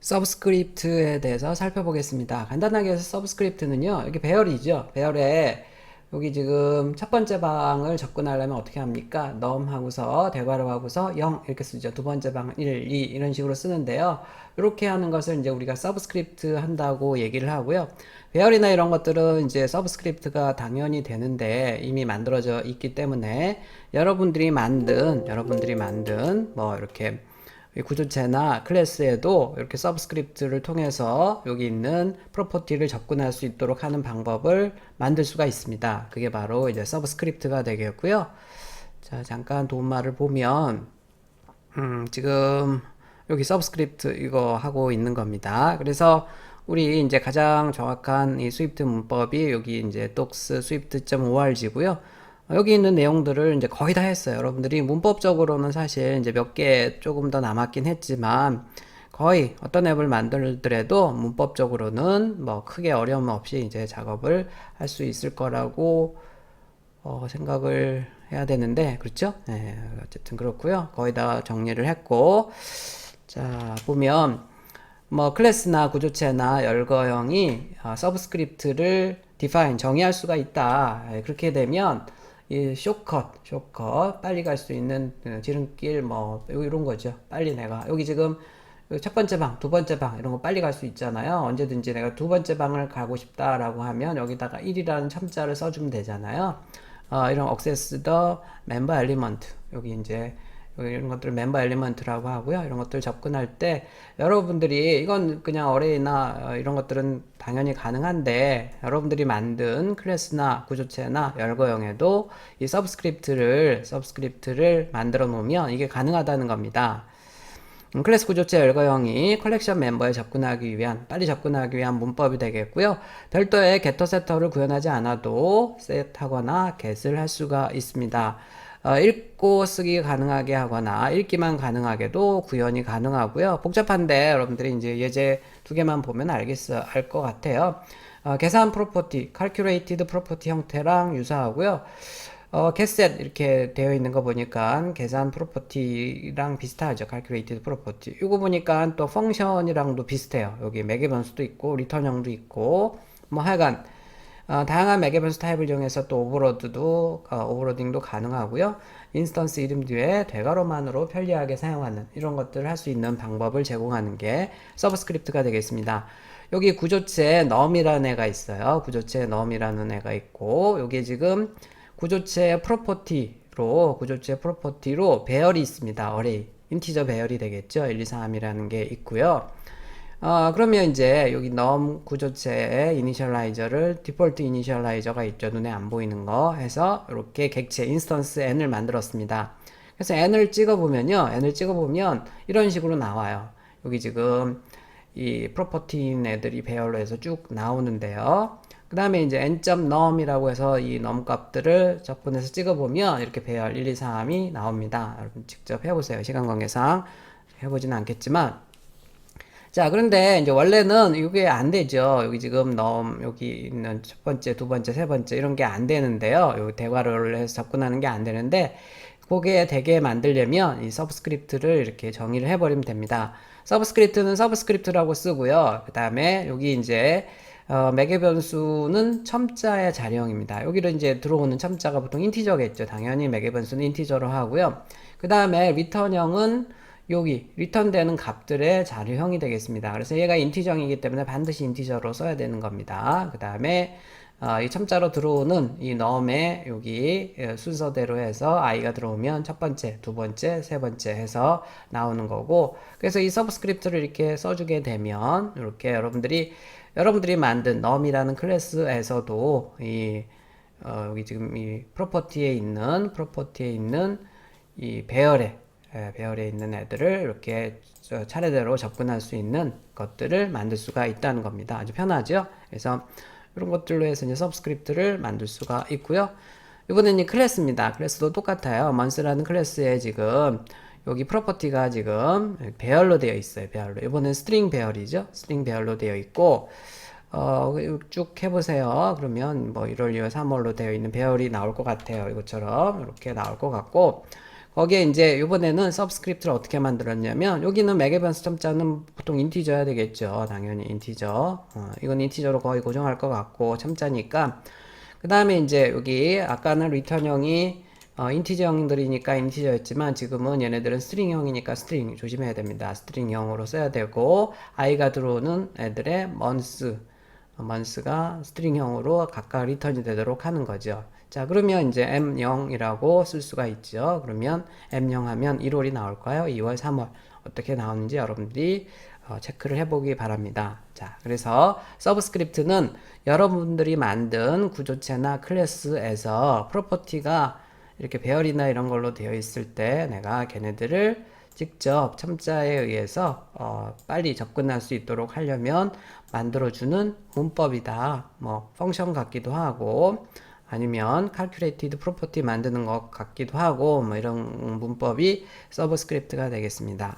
서브스크립트에 대해서 살펴보겠습니다. 간단하게 해서 서브스크립트는요, 여기 배열이죠. 배열에 여기 지금 첫 번째 방을 접근하려면 어떻게 합니까? 넘 하고서 대괄호 하고서 0 이렇게 쓰죠. 두 번째 방은 1, 2 이런 식으로 쓰는데요. 이렇게 하는 것을 이제 우리가 서브스크립트 한다고 얘기를 하고요. 배열이나 이런 것들은 이제 서브스크립트가 당연히 되는데 이미 만들어져 있기 때문에 여러분들이 만든 여러분들이 만든 뭐 이렇게 이 구조체나 클래스에도 이렇게 서브스크립트를 통해서 여기 있는 프로퍼티를 접근할 수 있도록 하는 방법을 만들 수가 있습니다. 그게 바로 이제 서브스크립트가 되겠고요. 자, 잠깐 도움말을 보면 음, 지금 여기 서브스크립트 이거 하고 있는 겁니다. 그래서 우리 이제 가장 정확한 이 스위프트 문법이 여기 이제 docs swift.org고요. 여기 있는 내용들을 이제 거의 다 했어요. 여러분들이 문법적으로는 사실 이제 몇 개 조금 더 남았긴 했지만 거의 어떤 앱을 만들더라도 문법적으로는 뭐 크게 어려움 없이 이제 작업을 할 수 있을 거라고 어, 생각을 해야 되는데 그렇죠? 네, 어쨌든 그렇고요. 거의 다 정리를 했고 자 보면 뭐 클래스나 구조체나 열거형이 어, 서브스크립트를 define 정의할 수가 있다. 예, 그렇게 되면 이 쇼컷, 쇼컷 빨리 갈 수 있는 어, 지름길 뭐 이런 거죠. 빨리 내가 여기 지금 첫 번째 방, 두 번째 방 이런 거 빨리 갈 수 있잖아요. 언제든지 내가 두 번째 방을 가고 싶다라고 하면 여기다가 1이라는 첨자를 써주면 되잖아요. 어, 이런 access the member element 여기 이제 이런 것들을 멤버 엘리먼트라고 하고요. 이런 것들 접근할 때 여러분들이 이건 그냥 어레이나 어, 이런 것들은 당연히 가능한데 여러분들이 만든 클래스나 구조체나 열거형에도 이 서브스크립트를 서브스크립트를 만들어 놓으면 이게 가능하다는 겁니다. 음, 클래스 구조체 열거형이 컬렉션 멤버에 접근하기 위한 빨리 접근하기 위한 문법이 되겠고요. 별도의 게터 세터를 구현하지 않아도 셋하거나 get을 할 수가 있습니다. 어, 읽고 쓰기 가능하게 하거나 읽기만 가능하게도 구현이 가능하고요. 복잡한데 여러분들이 이제 예제 두 개만 보면 알겠어 알 것 같아요. 어, 계산 프로퍼티, calculated 프로퍼티 형태랑 유사하고요. 어, getset 이렇게 되어 있는 거 보니까 계산 프로퍼티랑 비슷하죠. calculated 프로퍼티. 이거 보니까 또 펑션이랑도 비슷해요. 여기 매개 변수도 있고 리턴형도 있고 뭐 하여간 어, 다양한 매개 변수 타입을 이용해서 또 오버로드도 어, 오버로딩도 가능하고요. 인스턴스 이름 뒤에 대괄호만으로 편리하게 사용하는 이런 것들을 할 수 있는 방법을 제공하는 게 서브스크립트가 되겠습니다. 여기 구조체 num이라는 애가 있어요. 구조체 num이라는 애가 있고 여기 지금 구조체 프로퍼티로 구조체 프로퍼티로 배열이 있습니다. 어레이 인티저 배열이 되겠죠. 1, 2, 3이라는 게 있고요. 어, 그러면 이제 여기 num 구조체의 이니셜라이저를 디폴트 이니셜라이저가 있죠. 눈에 안 보이는 거 해서 이렇게 객체 인스턴스 n을 만들었습니다. 그래서 n을 찍어보면요. n을 찍어보면 이런 식으로 나와요. 여기 지금 이 프로퍼티인 애들이 배열로 해서 쭉 나오는데요. 그 다음에 이제 n.num이라고 해서 이 num 값들을 접근해서 찍어보면 이렇게 배열 1, 2, 3이 나옵니다. 여러분 직접 해보세요. 시간 관계상 해보지는 않겠지만 자, 그런데 이제 원래는 이게 안 되죠. 여기 지금 넘, 여기 있는 첫 번째, 두 번째, 세 번째 이런 게 안 되는데요. 여기 대괄호를 해서 접근하는 게 안 되는데, 그게 되게 만들려면 이 서브스크립트를 이렇게 정의를 해버리면 됩니다. 서브스크립트는 서브스크립트라고 쓰고요. 그 다음에 여기 이제 어, 매개 변수는 첨자의 자리형입니다. 여기로 이제 들어오는 첨자가 보통 인티저겠죠. 당연히 매개 변수는 인티저로 하고요. 그 다음에 리턴형은 여기 리턴되는 값들의 자료형이 되겠습니다. 그래서 얘가 인티저이기 때문에 반드시 인티저로 써야 되는 겁니다. 그 다음에 어, 이 첨자로 들어오는 이 num의 여기 예, 순서대로 해서 i가 들어오면 첫 번째, 두 번째, 세 번째 해서 나오는 거고 그래서 이 서브스크립트를 이렇게 써주게 되면 이렇게 여러분들이 여러분들이 만든 num이라는 클래스에서도 이 어, 여기 지금 이 프로퍼티에 있는 프로퍼티에 있는 이 배열에 예, 배열에 있는 애들을 이렇게 차례대로 접근할 수 있는 것들을 만들 수가 있다는 겁니다. 아주 편하죠? 그래서 이런 것들로 해서 이제 서브스크립트를 만들 수가 있고요. 이번에는 이 클래스입니다. 클래스도 똑같아요. 먼스라는 클래스에 지금 여기 프로퍼티가 지금 배열로 되어 있어요. 배열로. 이번엔 스트링 배열이죠. 스트링 배열로 되어 있고 어, 쭉 해보세요. 그러면 뭐 1월, 2월, 3월로 되어 있는 배열이 나올 것 같아요. 이것처럼 이렇게 나올 것 같고 거기에 이제 이번에는 서브스크립트를 어떻게 만들었냐면 여기는 맥에반스 첨자는 보통 인티저야 되겠죠. 당연히 인티저. 어, 이건 인티저로 거의 고정할 것 같고 첨자니까 그 다음에 이제 여기 아까는 리턴형이 어, 인티저형들이니까 인티저였지만 지금은 얘네들은 스트링형이니까 스트링 조심해야 됩니다. 스트링형으로 써야 되고 i가 들어오는 애들의 months months가 스트링형으로 각각 리턴이 되도록 하는 거죠. 자, 그러면 이제 M0이라고 쓸 수가 있죠. 그러면 M0 하면 1월이 나올까요? 2월, 3월. 어떻게 나오는지 여러분들이 어, 체크를 해보기 바랍니다. 자, 그래서 서브스크립트는 여러분들이 만든 구조체나 클래스에서 프로퍼티가 이렇게 배열이나 이런 걸로 되어 있을 때 내가 걔네들을 직접 첨자에 의해서 어, 빨리 접근할 수 있도록 하려면 만들어주는 문법이다. 뭐 펑션 같기도 하고 아니면 calculated property 만드는 것 같기도 하고 뭐 이런 문법이 서브스크립트가 되겠습니다.